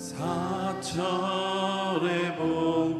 사철의 봄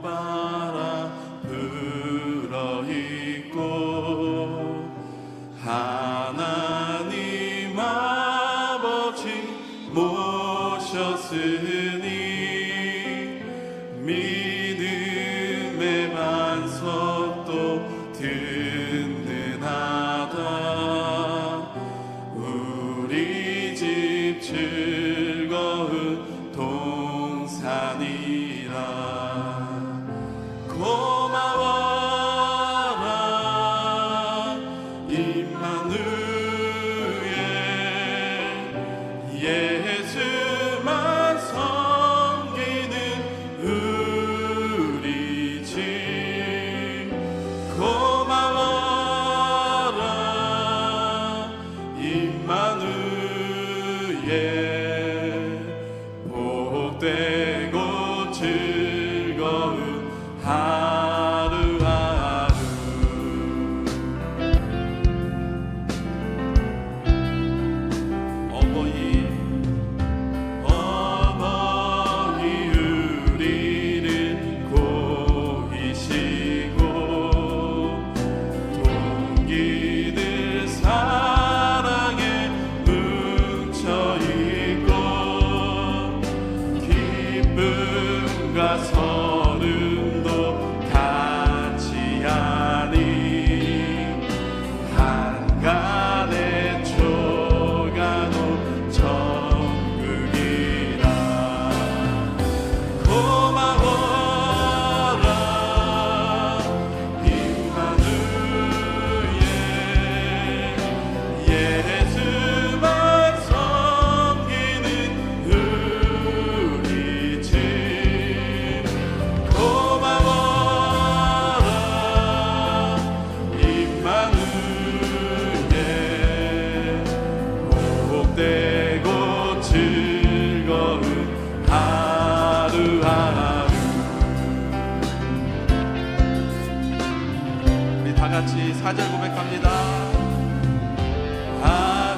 같이 사절 고백합니다.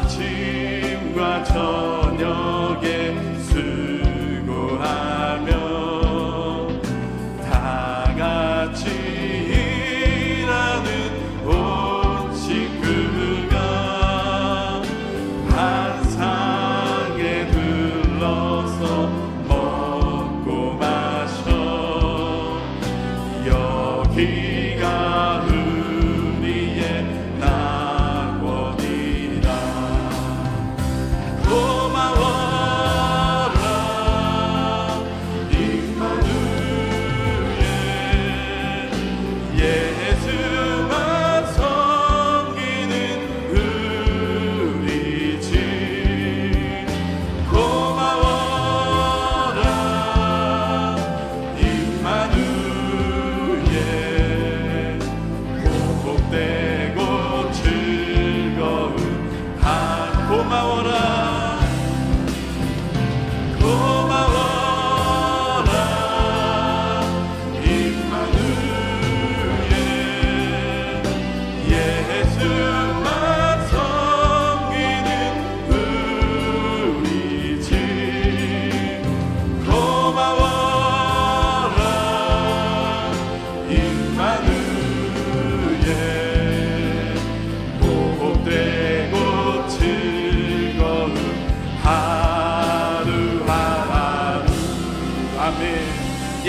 아침과 저녁에 수고하며 다 같이 일하는 온 식구가 한상에 들러서 먹고 마셔 여기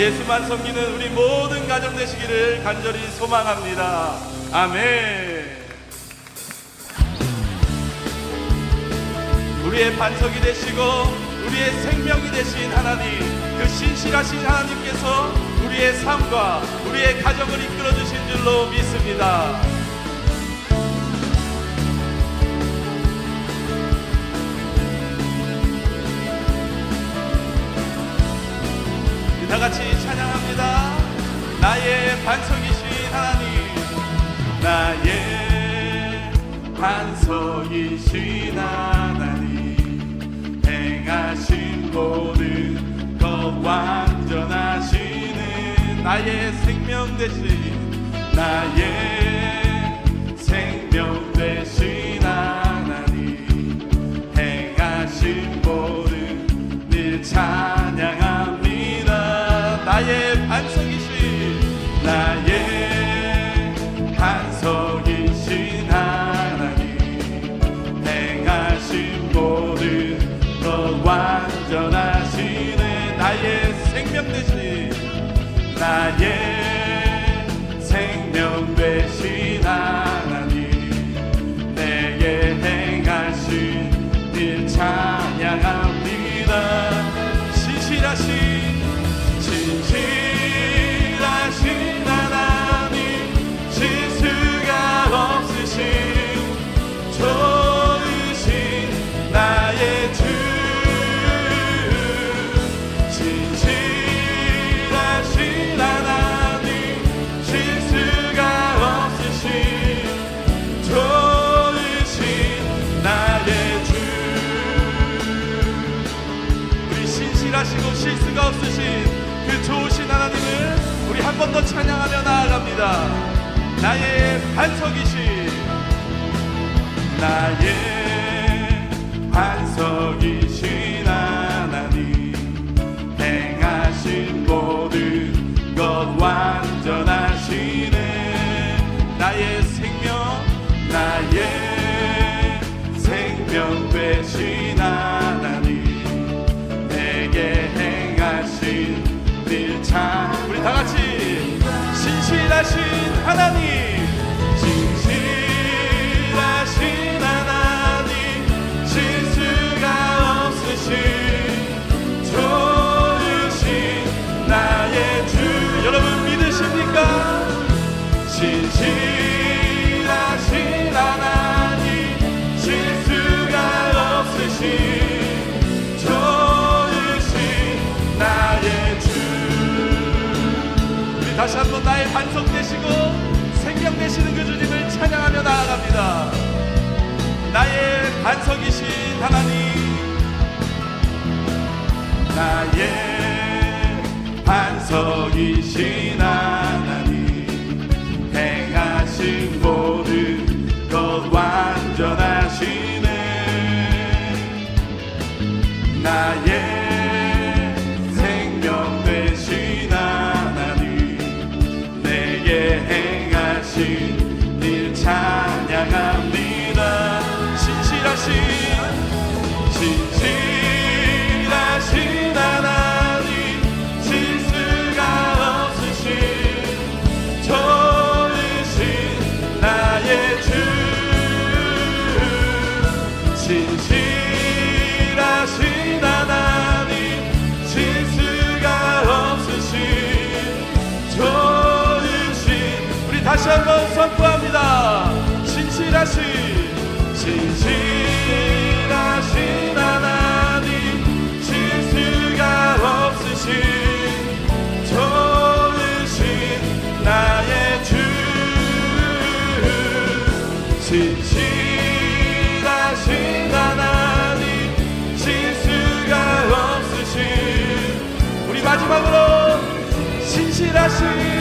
예수만 섬기는 우리 모든 가정 되시기를 간절히 소망합니다 아멘 우리의 반석이 되시고 우리의 생명이 되신 하나님 그 신실하신 하나님께서 우리의 삶과 우리의 가정을 이끌어 주신 줄로 믿습니다. 다 같이 찬양합니다. 나의 반석이신 하나님, 나의 반석이신 하나님, 행하신 모든 것 완전하시는 나의 생명 되신 나의 완전하시네. 나의 생명 대신 나의 Cada. 반석이신 하나님 나의 반석이신 하나님 see.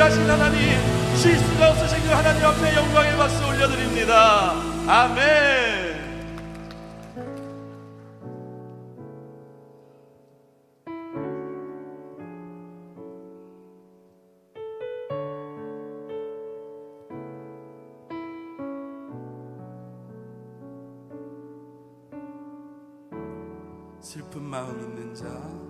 전능하신 하나님 실수가 없으신 그 하나님 앞에 영광의 박수 올려드립니다. 아멘. 슬픈 마음 있는 자.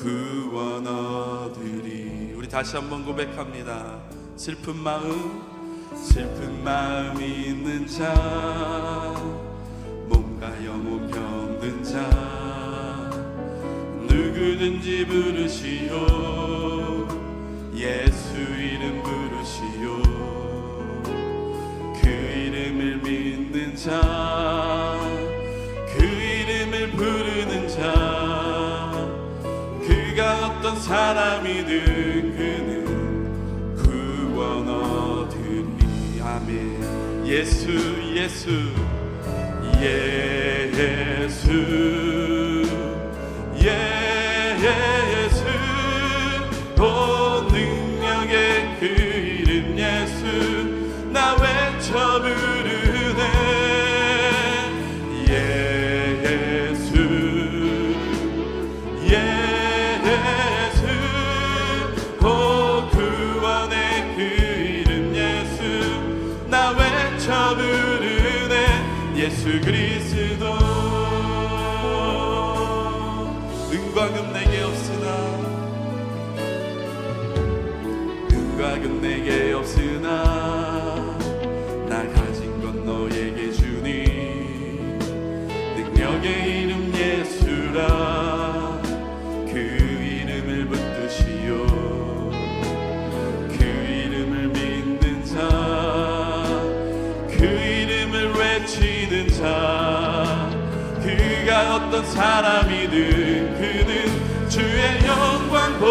구원 얻으리. 우리 다시 한번 고백합니다. 슬픈 마음, 슬픈 마음이 있는 자, 몸과 영혼 병든 자, 누구든지 부르시오. 예수 이름 부르시오. 그 이름을 믿는 자, 사람이든 그는 구원 얻으리. 아멘. 예수, 예수, 예수, 금 내게 없으나 나 가진 건 너에게 주니. 능력의 이름 예수라. 그 이름을 붙드시오. 그 이름을 믿는 자그 이름을 외치는 자 그가 어떤 사람이든 그는 주의 영광 보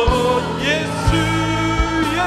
예수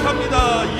고백합니다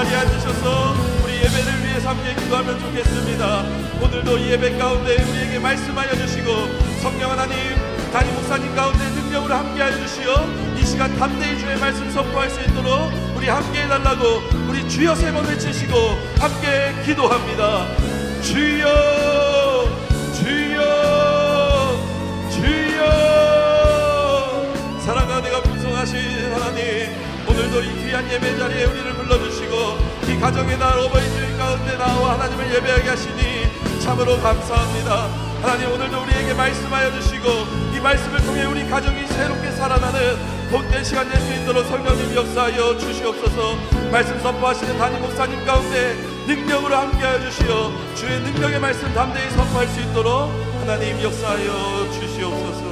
자리에 앉으셔서 우리 예배를 위해서 함께 기도하면 좋겠습니다. 오늘도 이 예배 가운데 우리에게 말씀하여 주시고 성령 하나님 담임 목사님 가운데 능력으로 함께 해주시어 이 시간 담대히 주의 말씀 선포할 수 있도록 우리 함께 해달라고 우리 주여 세 번 외치시고 함께 기도합니다. 주여 주여 주여. 사랑과 내가 풍성하신 하나님 오늘도 이 귀한 예배 자리에 우리를 불러주시고 이 가정의 날 어버이 주일 가운데 나와 하나님을 예배하게 하시니 참으로 감사합니다. 하나님 오늘도 우리에게 말씀하여 주시고 이 말씀을 통해 우리 가정이 새롭게 살아나는 복된 시간 낼수 있도록 성령님 역사하여 주시옵소서. 말씀 선포하시는 담임 목사님 가운데 능력으로 함께하여 주시어 주의 능력의 말씀 담대히 선포할 수 있도록 하나님 역사하여 주시옵소서.